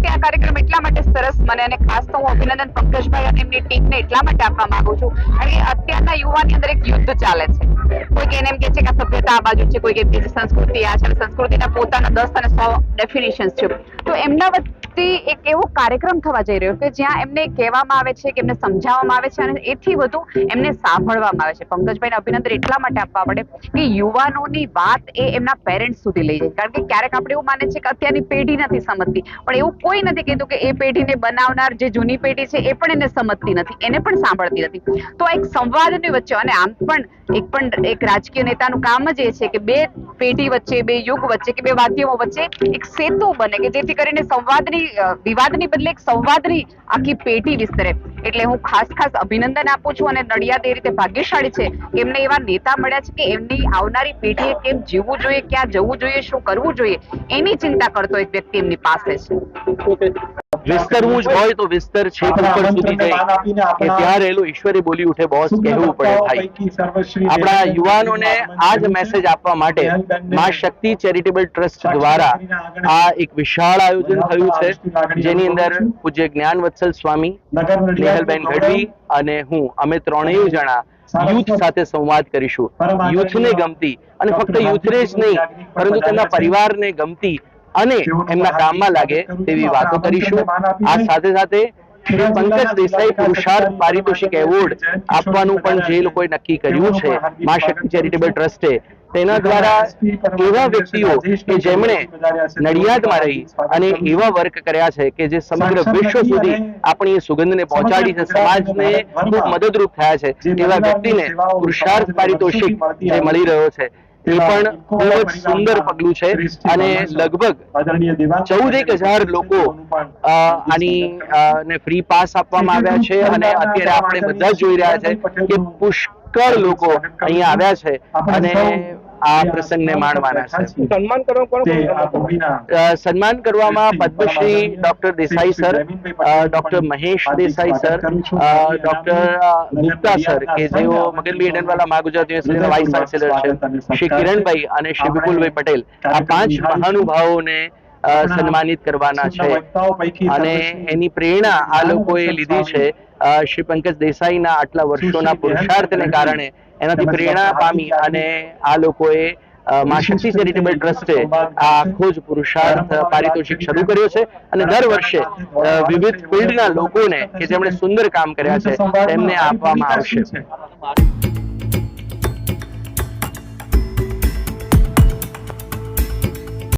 માટે આ કાર્યક્રમ એટલા માટે સરસ મને અને ખાસ તો હું અભિનંદન પંકજભાઈ અને એમની ટીમને એટલા માટે આપવા માંગુ છું. કારણ કે અત્યારના યુવાની અંદર એક યુદ્ધ ચાલે છે. કોઈ એને એમ કે છે કે સભ્યતા આ બાજુ છે કોઈ કે બીજી સંસ્કૃતિ આ છે. સંસ્કૃતિના પોતાના દસ અને સો ડેફિનેશન છે. તો એમના વતી એક એવો કાર્યક્રમ થવા જઈ રહ્યો કે જ્યાં એમને કહેવામાં આવે છે કે એમને સમજાવવામાં આવે છે અને એથી વધુ એમને સાંભળવામાં આવે છે. પંકજભાઈને અભિનંદન એટલા માટે આપવા પડે કે યુવાનોની વાત એ એમના પેરેન્ટ્સ સુધી લઈ જાય. કારણ કે ક્યારેક આપણે એવું માને છે કે અત્યારની પેઢી નથી સમજતી. પણ એવું કોઈ નથી કીધું કે એ પેઢીને બનાવનાર જે જૂની પેઢી છે, એ પણ એને સમજતી નથી, એને પણ સાંભળતી નથી. તો એક સંવાદની વચ્ચે અને આમ પણ એક પણ એક રાજકીય નેતાનું કામ જ એ છે કે બે પેઢી વચ્ચે, બે યુગ વચ્ચે કે બે માધ્યમો વચ્ચે એક સેતુ બને કે જેથી કરીને સંવાદની વિવાદની બદલે એક સંવાદની આખી પેઢી વિસ્તરે. એટલે હું ખાસ ખાસ અભિનંદન આપું છું અને નડિયાદ એ રીતે ભાગ્યશાળી છે કે એમને એવા નેતા મળ્યા છે કે એમની આવનારી પેઢીએ કેમ જીવવું જોઈએ, ક્યાં જવું જોઈએ, શું કરવું જોઈએ, એની ચિંતા કરતો એક વ્યક્તિ એમની પાસે છે. વિસ્તરવું જ હોય તો વિસ્તર છેક ઉપર સુધી જઈ કે ત્યાં રહેલું ઈશ્વરે બોલી ઉઠે બોસ કહેવું પડે ભાઈ આપણા યુવાનોને આ જ મેસેજ આપવા માટે માં શક્તિ ચેરિટેબલ ટ્રસ્ટ દ્વારા આ એક વિશાળ આયોજન થયું છે જેની અંદર પૂજ્ય જ્ઞાન વત્સલ સ્વામી નેહલબેન ગઢવી અને હું અમે ત્રણેય જણા યુથ સાથે સંવાદ કરીશું. યુથને ગમતી અને ફક્ત યુથને જ નહીં પરંતુ તેમના પરિવારને ગમતી અને એમના કામમાં લાગે તેવી વાતો કરીશું. આ સાથે સાથે શ્રી પંકજ દેસાઈ પુરુષાર્થ પારિતોષિક એવોર્ડ આપવાનું પણ જે લોકોએ નક્કી કર્યું છે મા શક્તિ ચેરિટેબલ ટ્રસ્ટે. તેના દ્વારા એવા વ્યક્તિઓ કે જેમણે નડિયાદમાં રહી અને એવા વર્ક કર્યા છે કે જે સમગ્ર વિશ્વ સુધી આપણી સુગંધને પહોંચાડી છે. સમાજને ખૂબ મદદરૂપ થયા છે. એવા વ્યક્તિને પુરુષાર્થ પારિતોષિક જે મળી રહ્યો છે. એ પણ ખૂબ જ સુંદર પગલું છે. અને લગભગ ચૌદ એક હજાર લોકો આની ને ફ્રી પાસ આપવામાં આવ્યા છે અને અત્યારે આપણે બધા જ જોઈ રહ્યા છે કે પુષ્કળ લોકો અહીંયા આવ્યા છે અને આ પ્રસંગને માણવાના છે. સન્માન કરવા કોણ કોણ અ, સન્માન કરવામાં Padmashri doctor Desai sir doctor Mahesh Desai sir doctor Gupta sir કે જેઓ મગનબી એડનવાલા મહા ગુજરાત યુનિવર્સિટીના વાઇસ ચાન્સેલર છે. શ્રી કિરણભાઈ અને શ્રી વિપુલભાઈ પટેલ. આ પાંચ મહાનુભાવોને સન્માનિત કરવાના છે. અને એની પ્રેરણા આ લોકોએ લીધી છે. શ્રી પંકજ દેસાઈના આટલા વર્ષોના પુરુષાર્થને કારણે એનાથી પ્રેરણા પામી અને આ લોકોએ મા શક્તિ ચેરિટેબલ ટ્રસ્ટે આ આખો જ પુરુષાર્થ પારિતોષિક શરૂ કર્યો છે અને દર વર્ષે વિવિધ ફિલ્ડના લોકોને કે જેમણે સુંદર કામ કર્યા છે તેમને આપવામાં આવશે.